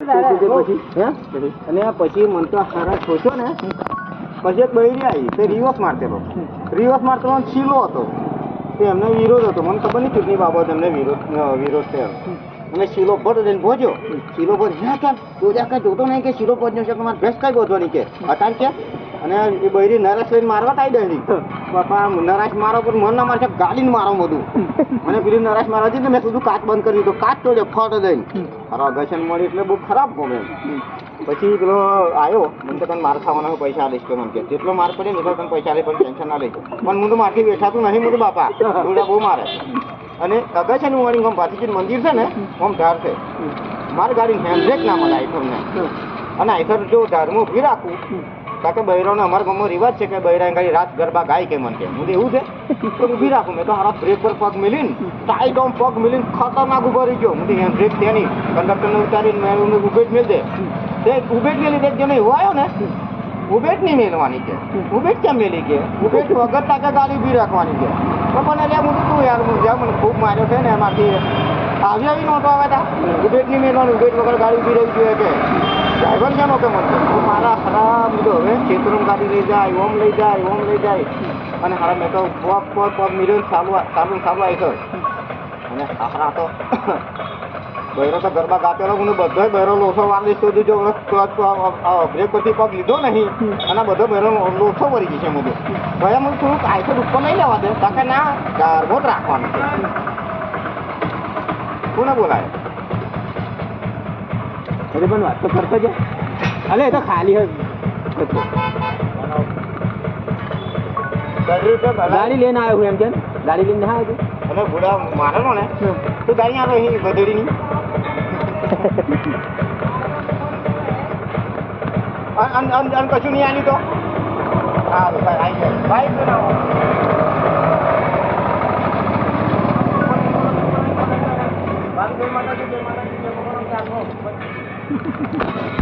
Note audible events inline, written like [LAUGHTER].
પછી અને પછી મન તો સારા સોચ્યો ને. પછી એક બહેરી આવી, તે રિવર્સ મારતેલો રિવર્સ મારતેલો શીલો હતો. તે એમને વિરોધ હતો. મને ખબર નહીં ચૂંટણી બાબત એમને વિરોધ વિરોધ થયો. અને શીલો ભટ લઈને પહોંચ્યો. શીલો હે કેમ તું ત્યાં કઈ જોતો નહીં કે શીલો પહોંચ્યો છે? તમારે ભેસ કઈ ગોધવાની કે અટાણ કે અને એ બૈરી નરેશ લઈને મારવા તાઈ દઈ બાપા નરેશ મારો પણ મન ના મારશે ગાડીને મારો બધું. મને પેલી નરેશ મારવા હતી મેં કીધું કાચ બંધ કરી દીધો. કાચ તોડે ફટ દઈને. મારો અગશન મળી એટલે બહુ ખરાબ ગમે પછી પેલો આવ્યો મને તો તને માર ખાવાના પૈસા આલીશ કે મને જેટલો માર પડે ને તને પૈસા આલે પણ ટેન્શન ના લેજો. પણ હું તો મારથી બેઠાતું નહીં, હું બાપા. થોડા બહુ મારે. અને અગસન વાળી આમ ભાતીજી મંદિર છે ને આમ ધાર છે. મારી ગાડી હેન્ડબ્રેક ના મળે આઈથરને અને આઈફોન જો ધારમાં ઊભી રાખું કારણ કે બૈરાનો અમારા ગામમાં રિવાજ છે કે બૈરા ખાલી રાત ગરબા ગાય કે મને કે. હું એવું છે તો ઊભી રાખું, મેં તો હારા બ્રેક પર પગ મિલીને ટાઈટ ઓમ પગ મિલીને ખતરનાક ઊભો રહી ગયો. હું હેન્ડ બ્રેક તેની કંડક્ટરને ઉતારીને મેં એને ઉભે જ મેળ દે. તે ઉભે જ મેલી દે જેને એવો આવ્યો ને ઉભે જ નહીં મેળવાની કે. ઉભે જ કેમ મેલી કે? ઉભે જ વગર તાકે ગાડી ઊભી રાખવાની કે. પણ પણ એટલે હું તું યાર, હું જ્યાં મને ખૂબ માર્યો છે ને, એમાંથી આવી આવી નહોતો આવે તા. ઉભે જ નહીં મેળવાનું ઉભે જ વગર ગાડી ઊભી રહી જોઈએ કે. ડ્રાઈવર છે કે મને હું મારા ખરાબ લીધો હવે ખેતરોમાં ગાડી લઈ જાય, ઓમ લઈ જાય, ઓમ લઈ જાય. અને હારા મેં તો પગ પગ પગ મિલ્યો ચાલુ ચાલુ ચાલુ આવી ગયો. અને હારા તો [COUGHS] બૈરો તો ગરબા ગાતેલો મને બધો બૈરો લોસો વાળી શોધું જો બ્રેક પછી પગ લીધો નહીં, અને બધો બૈરો લોસો વળી ગઈ છે બધું ભાઈ મને થોડુંક આઈસર ઉપર નહીં લેવા દે, કારણ ના ગરબો રાખવાનો છે. કોને બોલાય? અરે પણ વાત તો કરતો છે અલે એ તો ખાલી હોય. ગાડી લઈને આવ્યો હું એમ કે ગાડી લઈને ના આવ્યો અને ઘોડા મારેલો ને? તો ગાડી આવે અહીં ગધેડીની [LAUGHS] અન અન અન અન કશું નહીં આની તો? હા ભાઈ આવી જાય. ભાઈ બનાવો. માતાજી જય માતાજી જય Thank you.